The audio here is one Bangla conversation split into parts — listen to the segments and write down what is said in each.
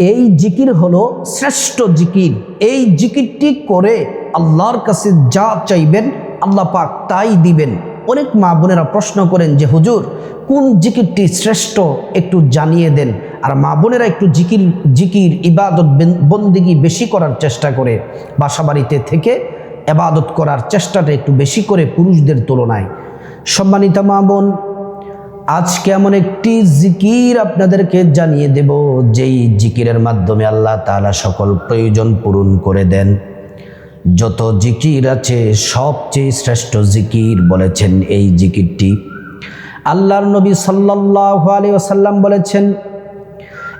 এই জিকির হলো শ্রেষ্ঠ জিকির। এই জিকিরটি করে আল্লাহর কাছে যা চাইবেন আল্লাহ পাক তাই দিবেন। অনেক মা বোনেরা প্রশ্ন করেন যে, হুজুর, কোন জিকিরটি শ্রেষ্ঠ একটু জানিয়ে দেন? আর মা বোনেরা একটু জিকির জিকির, ইবাদত বেন- বন্দিগি বেশি করার চেষ্টা করে। বাসাবাড়িতে থেকে এবাদত করার চেষ্টাটা একটু বেশি করে পুরুষদের তুলনায়। সম্মানিতা মা বোন আজকে এমন একটি জিকির আপনাদেরকে জানিয়ে দেব, যেই জিকিরের মাধ্যমে আল্লাহ তাআলা সকল প্রয়োজন পূরণ করে দেন। যত জিকির আছে, সবচেয়ে শ্রেষ্ঠ জিকির বলেছেন এই জিকিরটি। আল্লাহর নবী সাল্লাল্লাহু আলাইহি ওয়াসাল্লাম বলেছেন,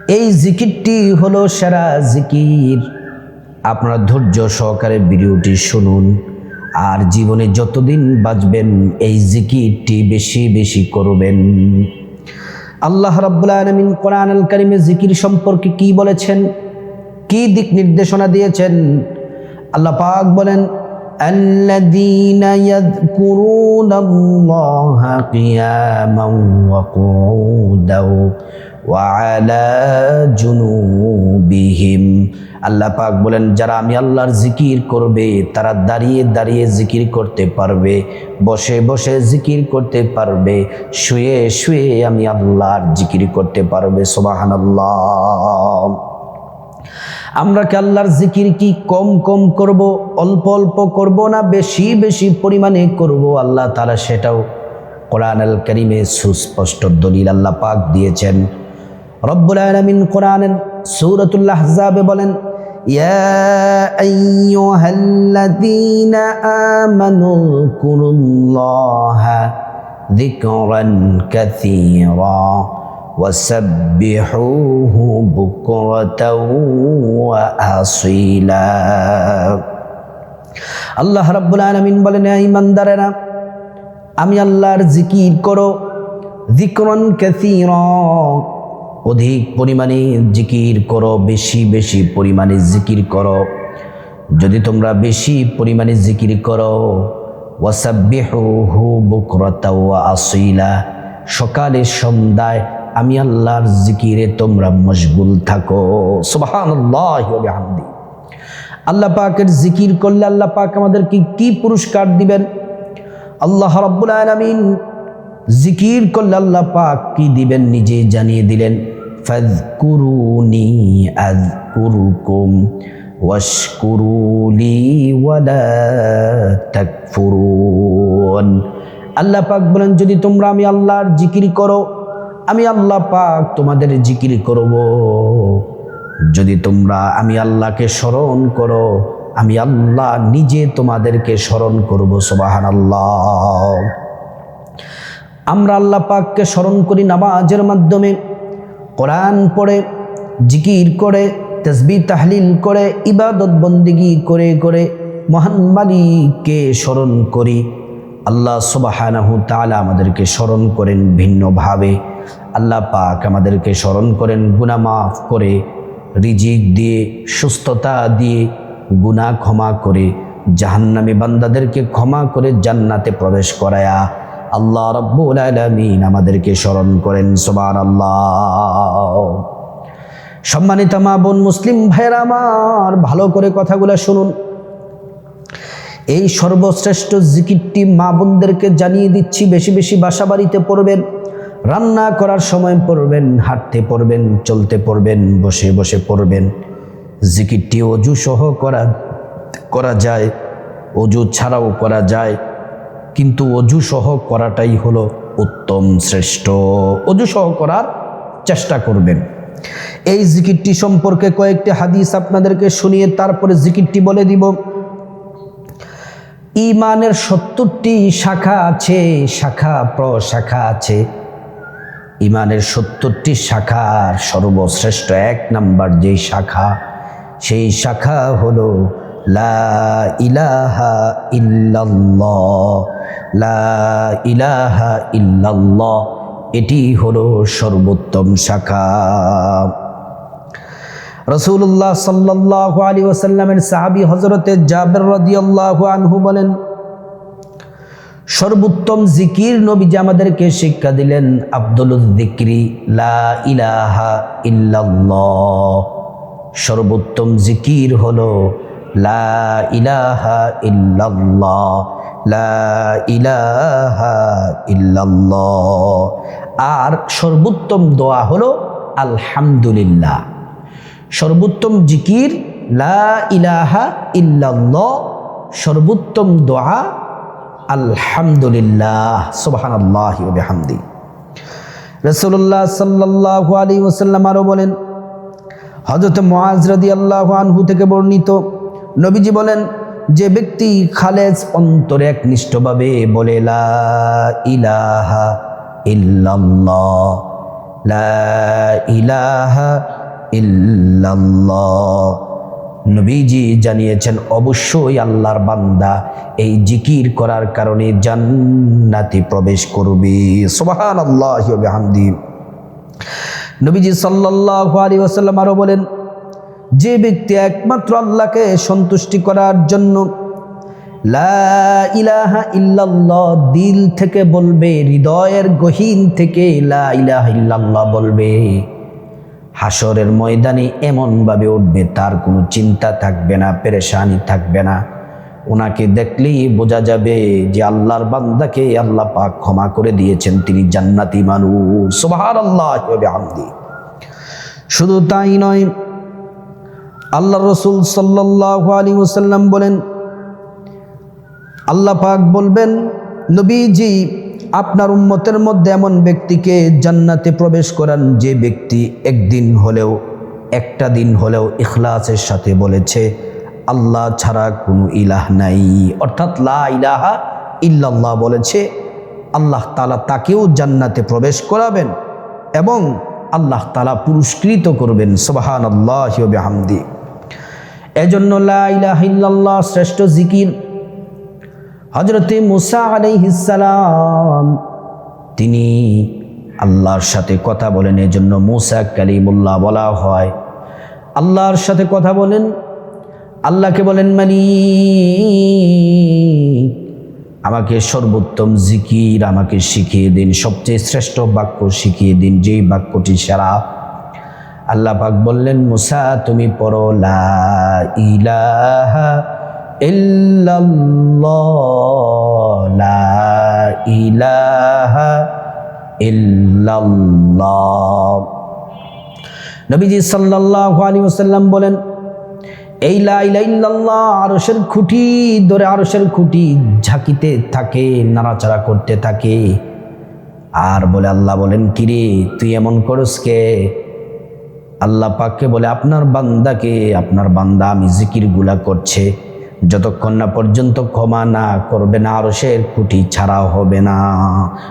এই জিকিরটি হলো সেরা জিকির। আপনারা ধৈর্য সহকারে ভিডিওটি শুনুন। আর জীবনে যতদিন বাঁচবেন এই জিকিরটি বেশি বেশি করবেন আল্লাহ রাব্বুল আলামিন কোরআন আল কারিমে জিকির সম্পর্কে কি বলেছেন কি দিক নির্দেশনা দিয়েছেন আল্লাহ পাক বলেন الذين يذكرون الله قياما وقعودا ওয়ালা আল্লাহ পাক বলেন, যারা আমি আল্লাহর জিকির করবে, তারা দাঁড়িয়ে দাঁড়িয়ে জিকির করতে পারবে, বসে বসে জিকির করতে পারবে, শুয়ে শুয়ে আমি আল্লাহর জিকির করতে পারবে সোবাহান আল্লাহ আমরা কি আল্লাহর জিকির কি কম কম করব, অল্প অল্প করব না বেশি বেশি পরিমাণে করব? আল্লাহ তারা সেটাও কোরআন আল করিমে সুস্পষ্ট দলিল আল্লাহ পাক দিয়েছেন। রব্বুল আলামিন কোরআনের সূরাতুল আহজাবে বলেন ইয়া আইয়ুহাল্লাযীনা আমানু কুরুল্লাহা যিকরান কাসীরা وسبحوه بكرة وأصيلا আল্লাহ রাব্বুল আলামিন বলেন "হে ইমানদারেরা আমি আল্লাহর জিকির করো যিকরন কাসীরা অধিক পরিমাণে জিকির করো, বেশি বেশি পরিমাণে জিকির করো। যদি তোমরা বেশি পরিমাণে জিকির করো ওয়া আসীলা। সকালে, সন্ধ্যায় আমি আল্লাহর জিকিরে তোমরা মশগুল থাকো। আল্লাহ পাকের জিকির করলে আল্লাহ পাক আমাদেরকে কি পুরস্কার দিবেন? আল্লাহ রাব্বুল আলামিন জিকির করলে আল্লাহ পাক কি দিবেন? নিজে জানিয়ে দিলেন। ফাযকুরুনি আযকুরুকুম ওয়াশকুরুলি ওয়ালা তাকফুরুন আল্লাহ পাক বলেন, যদি তোমরা আমি আল্লাহর জিকির করো, আমি আল্লাহ পাক তোমাদের জিকির করব। যদি তোমরা আমি আল্লাহকে স্মরণ করো, আমি আল্লাহ নিজে তোমাদেরকে স্মরণ করব সোবাহান আল্লাহ আমরা আল্লাহ পাককে স্মরণ করি নামাজের মাধ্যমে। কোরআন পড়ে, জিকির করে তসবি তাহলিল করে, ইবাদত বন্দিগি করে করে মহান মালিককে স্মরণ করি। আল্লাহ সুবাহানাহু তাআলা আমাদেরকে স্মরণ করেন ভিন্নভাবে। আল্লাহ পাক আমাদেরকে স্মরণ করেন গুনাহ মাফ করে, রিজিক দিয়ে, সুস্থতা দিয়ে, গুনাহ ক্ষমা করে, জাহান্নামী বান্দাদেরকে ক্ষমা করে জান্নাতে প্রবেশ করায়া আল্লাহ রব্বুল আলামিন আমাদেরকে স্মরণ করেন, সুবহানাল্লাহ। সম্মানিত মা বোন মুসলিম ভাইয়েরা আমার, ভালো করে কথাগুলো শুনুন। এই সর্বশ্রেষ্ঠ জিকিরটি মা বোনদেরকে জানিয়ে দিচ্ছি, বেশি বেশি বাসা বাড়িতে পড়বেন, রান্না করার সময় পড়বেন, হাঁটতে পড়বেন, চলতে পড়বেন, বসে বসে পড়বেন। জিকিরটি অজু সহ করা করা যায়, অজু ছাড়াও করা যায়। কিন্তু অজু সহ করাটাই হলো উত্তম শ্রেষ্ঠ। অজু সহ করার চেষ্টা করবেন। এই জিকিরটি সম্পর্কে কয়েকটি হাদিস আপনাদেরকে শুনিয়ে তারপরে জিকিরটি বলে দিব। ইমানের সত্তরটি শাখা আছে, শাখা প্রশাখা আছে। ইমানের সত্তরটি শাখার সর্বশ্রেষ্ঠ এক নাম্বার যে শাখা, সেই শাখা হলো লা ইলাহা ইল্লাল্লাহ। লা ইলাহা ইল্লাল্লাহ, এটি হলো সর্বোত্তম শাখা। রসুল্লাহ সাল্লাহ আলী ওসাল্লামের সাহাবি হজরতে জাবের রদিয়াল্লাহু আনহু বলেন, সর্বোত্তম জিকির নবীজি আমাদেরকে শিক্ষা দিলেন আব্দুল দিক্রি লা ইলাহা ইল্লাল্লাহ। সর্বোত্তম জিকির হলো লা ইলাহা ইল্লাল্লাহ। লা ইলাহা ইল্লাল্লাহ। আর সর্বোত্তম দোয়া হলো আলহামদুলিল্লাহ। সর্বোত্তম জিকির, লা ইলাহা ইল্লাল্লাহ। সর্বোত্তম দোয়া, আলহামদুলিল্লাহ। সুবহানাল্লাহি ওয়া বিহামদি। রাসূলুল্লাহ সাল্লাল্লাহু আলাইহি ওয়াসাল্লাম আরও বলেন, হযরত মুআজ রাদিয়াল্লাহু আনহু থেকে বর্ণিত, নবীজি বলেন যে ব্যক্তি খালেজ অন্তরে একনিষ্ঠভাবে বলে, লা ইলাহা লা ইলাহা নবীজি জানিয়েছেন, অবশ্যই আল্লাহর বান্দা এই জিকির করার কারণে জান্নাতে প্রবেশ করবে। ওয়া বিহামদি। নবীজি সাল্লাল্লাহু আলাইহি ওয়াসাল্লাম আরও বলেন যে ব্যক্তি একমাত্র আল্লাহকে সন্তুষ্টি করার জন্য ইলাহা ইল্লাল্লাহ দিল থেকে বলবে, হৃদয়ের গহীন থেকে ইল্লাল্লাহ বলবে, হাসরের ময়দানে এমনভাবে উঠবে, তার কোনো চিন্তা থাকবে না, পেরেশানি থাকবে না। ওনাকে দেখলেই বোঝা যাবে যে আল্লাহর বান্দাকে আল্লাহ পাক ক্ষমা করে দিয়েছেন, তিনি জান্নাতি মানুষ। সুবাহার আল্লাহ শুধু তাই নয় আল্লাহ রসুল সাল্লাহ আলী ওসাল্লাম বলেন, আল্লাহ পাক বলবেন, নবীজি, আপনার উম্মতের মধ্যে এমন ব্যক্তিকে জান্নাতে প্রবেশ করান যে ব্যক্তি একদিন হলেও, একটা দিন হলেও ইখলাসের সাথে বলেছে, আল্লাহ ছাড়া কোনো ইলাহ নাই। অর্থাৎ লা ইলাহা ইল্লাল্লাহ বলেছে, আল্লাহ তালা তাকেও জান্নাতে প্রবেশ করাবেন এবং আল্লাহ তালা পুরস্কৃত করবেন। সোবাহান আল্লাহ হামদি এজন্য লা ইলাহা শ্রেষ্ঠ জিকির। হজরতে মুসা আলাইহিসালাম তিনি আল্লাহর সাথে কথা বলেন, এজন্য মুসা কালিমুল্লাহ বলা হয়। আল্লাহর সাথে কথা বলেন, আল্লাহকে বলেন মানি আমাকে সর্বোত্তম জিকির আমাকে শিখিয়ে দিন, সবচেয়ে শ্রেষ্ঠ বাক্য শিখিয়ে দিন, যেই বাক্যটি সেরা আল্লাহ পাক বললেন, মুসা, তুমি পড়ো, লা ইলাহা লা ইলাহা নবীজি সাল্লাল্লাহু আলাইহি ওয়াসাল্লাম বলেন, এই লা ইলাহা ইল্লাল্লাহ আরশের খুঁটি ধরে আরশের খুঁটি ঝাঁকিতে থাকে, নাড়াচাড়া করতে থাকে। আর বলে আল্লাহ বলেন, কিরে, তুই এমন করস কে? আল্লাহ পাককে বলে, আপনার বান্দাকে, আপনার বান্দা আমি জিকিরগুলা করছে। যতক্ষণ না পর্যন্ত ক্ষমা না করবে না, আরশের খুঁটি ছাড়া হবে না।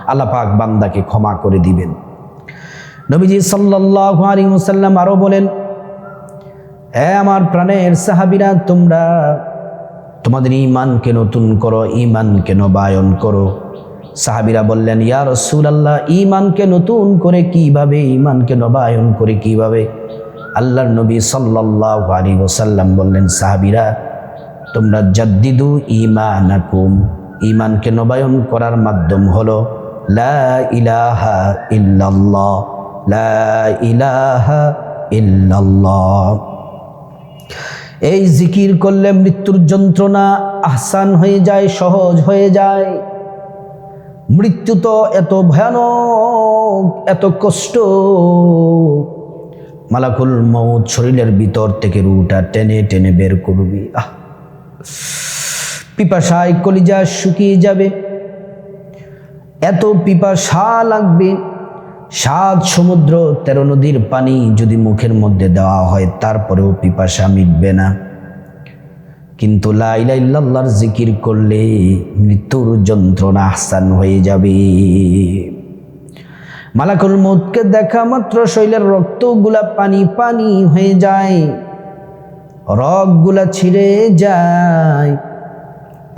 আল্লাহ পাক বান্দাকে ক্ষমা করে দিবেন। নবীজি সাল্লাল্লাহু আলাইহি ওয়াসাল্লাম আরও বলেন, হে আমার প্রাণের সাহাবিরা, তোমরা তোমাদের ইমানকে নতুন করো ইমানকে নবায়ন করো। সাহাবিরা বললেন, ইয়া রাসূলুল্লাহ ইমানকে নতুন করে কীভাবে ইমানকে নবায়ন করে কীভাবে? আল্লাহর নবী সাল্লাল্লাহু আলাইহি ওয়াসাল্লাম বললেন, সাহাবিরা, তোমরা জাদ্দিদু ইমানাকুম ইমানকে নবায়ন করার মাধ্যম হলো, লা ইলাহা ইল্লাল্লাহ, লা ইলাহা এই জিকির করলে মৃত্যুর যন্ত্রণা আহসান হয়ে যায়, সহজ হয়ে যায়। মৃত্যু তো এত ভয়ানক, এত কষ্ট। মালাকুল মৌত শরীরের ভিতর থেকে রুটা টেনে টেনে বের করবি। আহ, পিপাসায় কলিজা শুকিয়ে যাবে। এত পিপাসা লাগবে। সাত সমুদ্র তেরো নদীর পানি যদি মুখের মধ্যে দেওয়া হয়, তারপরেও পিপাসা মিটবে না। কিন্তু লাইলাইল্লাহর জিকির করলে মৃত্যুর যন্ত্রণা আহসান হয়ে যাবে। মালাকুল মৌতকে দেখা মাত্র শৈলের রক্তগুলা পানি পানি হয়ে যায়, রগগুলা ছিঁড়ে যায়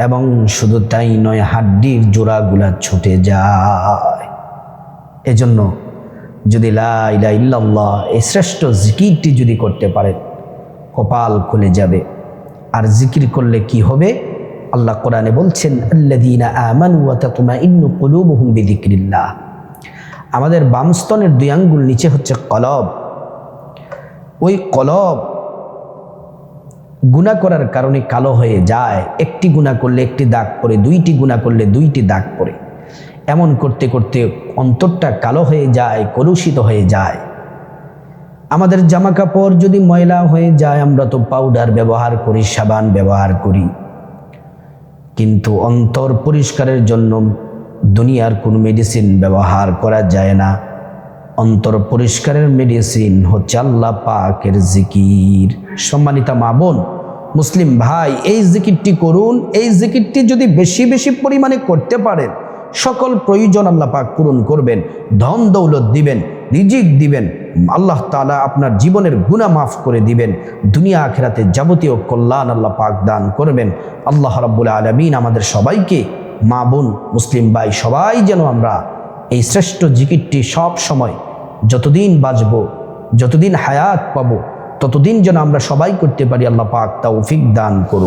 এবং শুধু তাই নয়, হাড্ডির জোড়াগুলা ছুটে যায়। এজন্য যদি লাইলা ইল্লাল্লাহ এই শ্রেষ্ঠ জিকিরটি যদি করতে পারে কপাল খুলে যাবে। আর জিকির করলে কি হবে? আল্লাহ কোরআনে বলছেন বিযিকরিল্লাহ। আমাদের বামস্তনের দুই আঙ্গুল নিচে হচ্ছে কলব। ওই কলব গুণা করার কারণে কালো হয়ে যায়। একটি গুণা করলে একটি দাগ পড়ে, দুইটি গুণা করলে দুইটি দাগ পড়ে। এমন করতে করতে অন্তরটা কালো হয়ে যায়, কলুষিত হয়ে যায়। আমাদের জামা কাপড় যদি ময়লা হয়ে যায়, আমরা তো পাউডার ব্যবহার করি, সাবান ব্যবহার করি। কিন্তু অন্তর পরিষ্কারের জন্য দুনিয়ার কোনো মেডিসিন ব্যবহার করা যায় না। অন্তর পরিষ্কারের মেডিসিন হচ্ছে আল্লাহ পাকের জিকির। সম্মানিতা মা বোন, মুসলিম ভাই, এই জিকিরটি করুন, এই জিকিরটি যদি বেশি বেশি পরিমাণে করতে পারেন, সকল প্রয়োজন আল্লাহ পাক পূরণ করবেন, ধন দৌলত দিবেন। রিজিক দিবেন। আল্লাহ তাআলা আপনার জীবনের গুণা মাফ করে দিবেন। দুনিয়া আখেরাতে যাবতীয় কল্যাণ আল্লাহ পাক দান করবেন। আল্লাহ রাব্বুল আলমিন আমাদের সবাইকে, মা বোন, মুসলিম ভাই, সবাই যেন আমরা এই শ্রেষ্ঠ জিকিরটি সব সময় যতদিন বাঁচব, যতদিন হায়াত পাবো, ততদিন যেন আমরা সবাই করতে পারি, আল্লাহ পাক তৌফিক দান করুন।